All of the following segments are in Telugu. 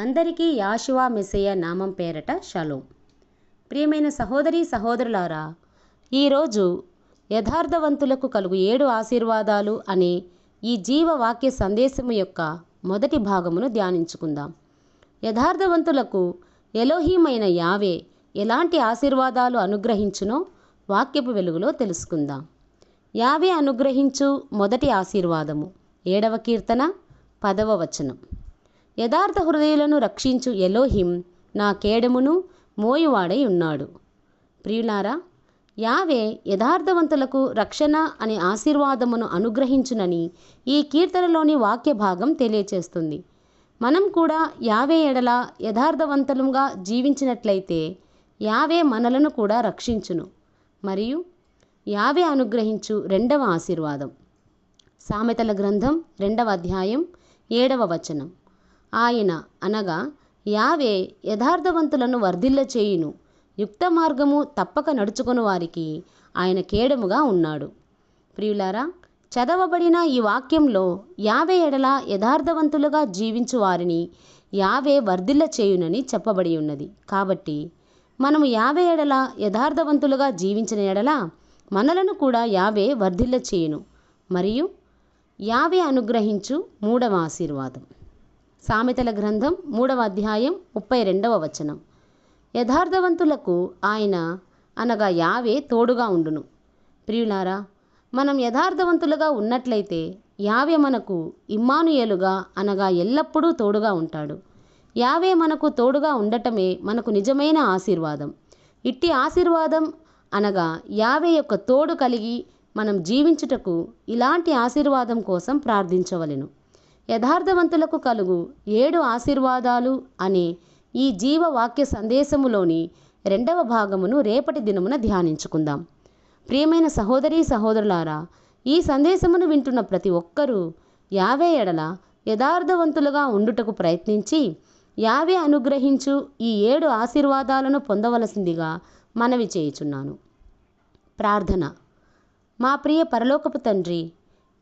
అందరికీ యాశువా మెస్సయ్య నామం పేరట షలోం. ప్రియమైన సహోదరి సహోదరులారా ఈరోజు యథార్థవంతులకు కలుగు ఏడు ఆశీర్వాదాలు అనే ఈ జీవవాక్య సందేశము యొక్క మొదటి భాగమును ధ్యానించుకుందాం. యథార్థవంతులకు ఎలోహీమైన యావే ఎలాంటి ఆశీర్వాదాలు అనుగ్రహించునో వాక్యపు వెలుగులో తెలుసుకుందాం. యావే అనుగ్రహించు మొదటి ఆశీర్వాదము. ఏడవ కీర్తన పదవ వచనం. యథార్థ హృదయులను రక్షించు ఎలోహిం నా కేడమును మోయువాడై ఉన్నాడు. ప్రియులారా యావే యథార్థవంతులకు రక్షణ అనే ఆశీర్వాదమును అనుగ్రహించునని ఈ కీర్తనలోని వాక్య భాగం తెలియచేస్తుంది. మనం కూడా యావే ఎడల యథార్థవంతులుగా జీవించినట్లయితే యావే మనలను కూడా రక్షించును. మరియు యావే అనుగ్రహించు రెండవ ఆశీర్వాదం. సామెతల గ్రంథం రెండవ అధ్యాయం ఏడవ వచనం. ఆయన అనగా యావే యథార్థవంతులను వర్ధిల్ల చేయును. యుక్త మార్గము తప్పక నడుచుకుని వారికి ఆయన కేడముగా ఉన్నాడు. ప్రియులారా చదవబడిన ఈ వాక్యంలో యావే ఎడల యథార్థవంతులుగా జీవించు వారిని యావే వర్ధిల్ల చేయునని చెప్పబడి ఉన్నది. కాబట్టి మనము యావే ఎడల యథార్థవంతులుగా జీవించిన ఎడల మనలను కూడా యావే వర్ధిల్ల చేయును. మరియు యావే అనుగ్రహించు మూడవ ఆశీర్వాదం. సామెతల గ్రంథం మూడవ అధ్యాయం ముప్పై రెండవ వచనం. యథార్థవంతులకు ఆయన అనగా యావే తోడుగా ఉండును. ప్రియులారా మనం యథార్థవంతులుగా ఉన్నట్లయితే యావే మనకు ఇమ్మానుయేలుగా అనగా ఎల్లప్పుడూ తోడుగా ఉంటాడు. యావే మనకు తోడుగా ఉండటమే మనకు నిజమైన ఆశీర్వాదం. ఇట్టి ఆశీర్వాదం అనగా యావే యొక్క తోడు కలిగి మనం జీవించుటకు ఇలాంటి ఆశీర్వాదం కోసం ప్రార్థించవలెను. యథార్థవంతులకు కలుగు ఏడు ఆశీర్వాదాలు అనే ఈ జీవవాక్య సందేశములోని రెండవ భాగమును రేపటి దినమున ధ్యానించుకుందాం. ప్రియమైన సహోదరీ సహోదరులారా ఈ సందేశమును వింటున్న ప్రతి ఒక్కరూ యావే ఎడల యథార్థవంతులుగా ఉండుటకు ప్రయత్నించి యావే అనుగ్రహించు ఈ ఏడు ఆశీర్వాదాలను పొందవలసిందిగా మనవి చేయుచున్నాను. ప్రార్థన. మా ప్రియ పరలోకపు తండ్రి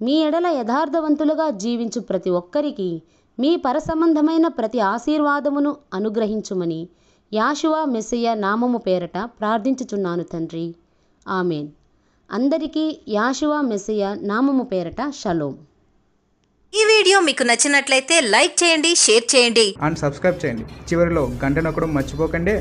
మీ ఎడల యథార్థవంతులుగా జీవించు ప్రతి ఒక్కరికి మీ పరసంబంధమైన ప్రతి ఆశీర్వాదమును అనుగ్రహించుమని యాషువా మెస్సయ్య నామము పేరట ప్రార్థించుచున్నాను తండ్రి. ఆమెన్. అందరికీ యాషువా మెస్సయ్య నామము పేరట షలోం. ఈ వీడియో మీకు నచ్చినట్లయితే లైక్ చేయండి షేర్ చేయండి. అండ్ సబ్స్క్రైబ్ చేయండి. చివరిలో గంట నొక్కడం మర్చిపోకండి.